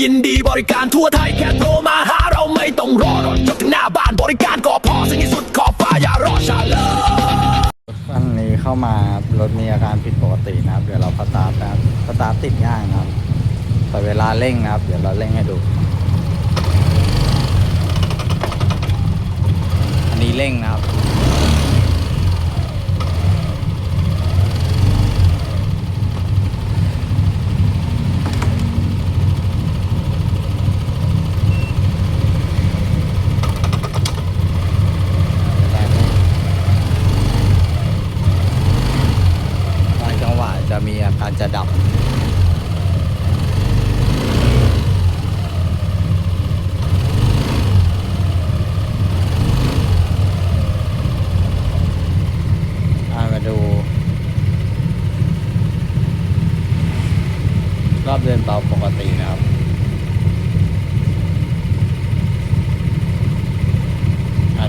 ยินดีบริการทั่วไทยแค่โทรมาหาเราไม่ต้องรอรถจบถึงหน้าบ้านบริการก็พอสิ่งที่สุดขอบฟ้าอย่ารอช้าเลยวันนี้เข้ามารถมีอาการผิดปกตินะครับ เดี๋ยวเราสตาร์ทนะครับสตาร์ทติดง่ายนะครับแต่เวลาเร่งนะครับ เดี๋ยวเราเร่งให้ดู อันนี้เร่งนะครับางจังหวะจะมี อาการจะดับ มาดู รอบเดินเบาปกตินะครับ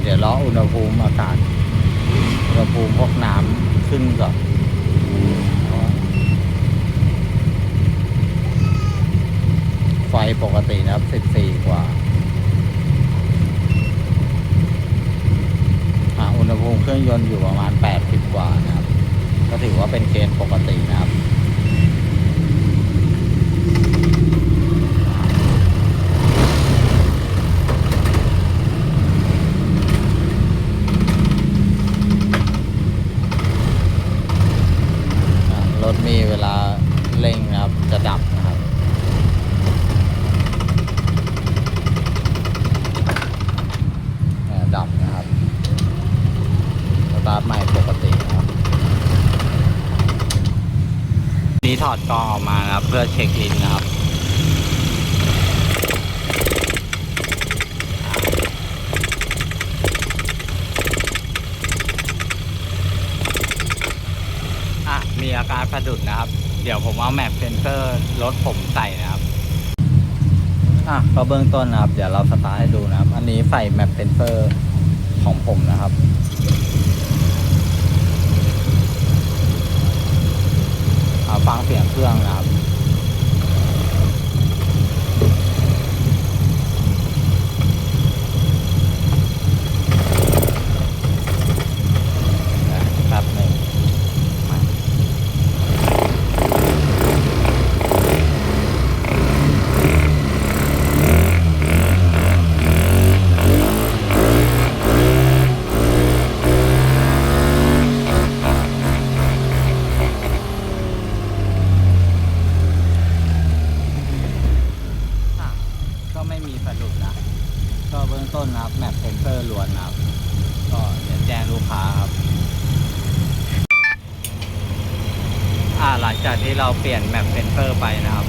เดี๋ยวล้ออุณหภูมิอากาศอุณหภูมิพวกน้ำขึ้นก่อน ไฟปก ตินะครับ 14 กว่าอ่าอุณหภูมิเครื่องยนต์อยู่ประมาณ 80 กว่านะครับ ก็ถือว่าเป็นเกณฑ์ปกตินะครับรถมีเวลาเร่งนะครับจะดับนะครับ เนี่ย ดับนะครับสตาร์ทใหม่ปกตินะครับนี้ถอดกองออกมาครับ เพื่อเช็คลิ้นนะครับอะมีอาการสะดุดนะครับ เดี๋ยวผมเอาแมปเซนเซอร์รถผมใส่นะครับ อะก็เบื้องต้นนะครับ เดี๋ยวเราสตาร์ทให้ดูนะครับ อันนี้ใส่แมปเซนเซอร์ของผมนะครับฟังเสียงเครื่องนะครับ แป๊บหนึ่งมา อะก็ไม่มีสะดุดนะ ก็เบื้องต้นนะครับแมปเซนเซอร์ล้วนนะครับ ก็เดี๋ยวแจ้งลูกค้าครับอ่าหลังจากที่เราเปลี่ยนแมปเซนเซอร์ไปนะครับ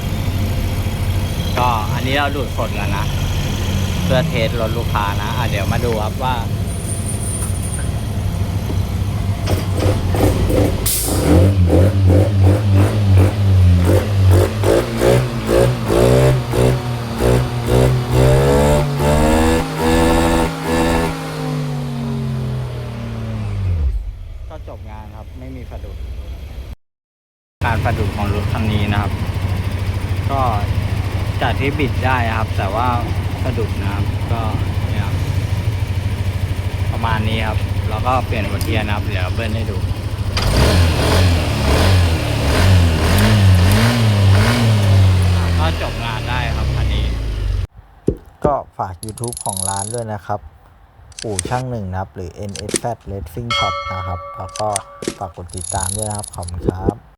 ก็อันนี้เราดูดฝนกันนะเพื่อเทสรถลูกค้านะ อะเดี๋ยวมาดูครับว่า ก็จบงานครับ ไม่มีสะดุด กระดุดของรถคันนี้นะครับ ก็จากที่บิดได้นะครับ แต่ว่าสะดุดนะครับ ก็เนี่ยประมาณนี้ครับ แล้วก็เปลี่ยนหัวเทียนนะครับ เดี๋ยวเบิ้ลให้ดูก็จบงานได้ครับคันนี้ ก็ฝาก YouTube ของร้านด้วยนะครับอู่ช่างหนึ่งนะครับ หรือ NSZ Racing Shop นะครับ แล้วก็ฝากกดติดตามด้วยนะครับ ขอบคุณครับ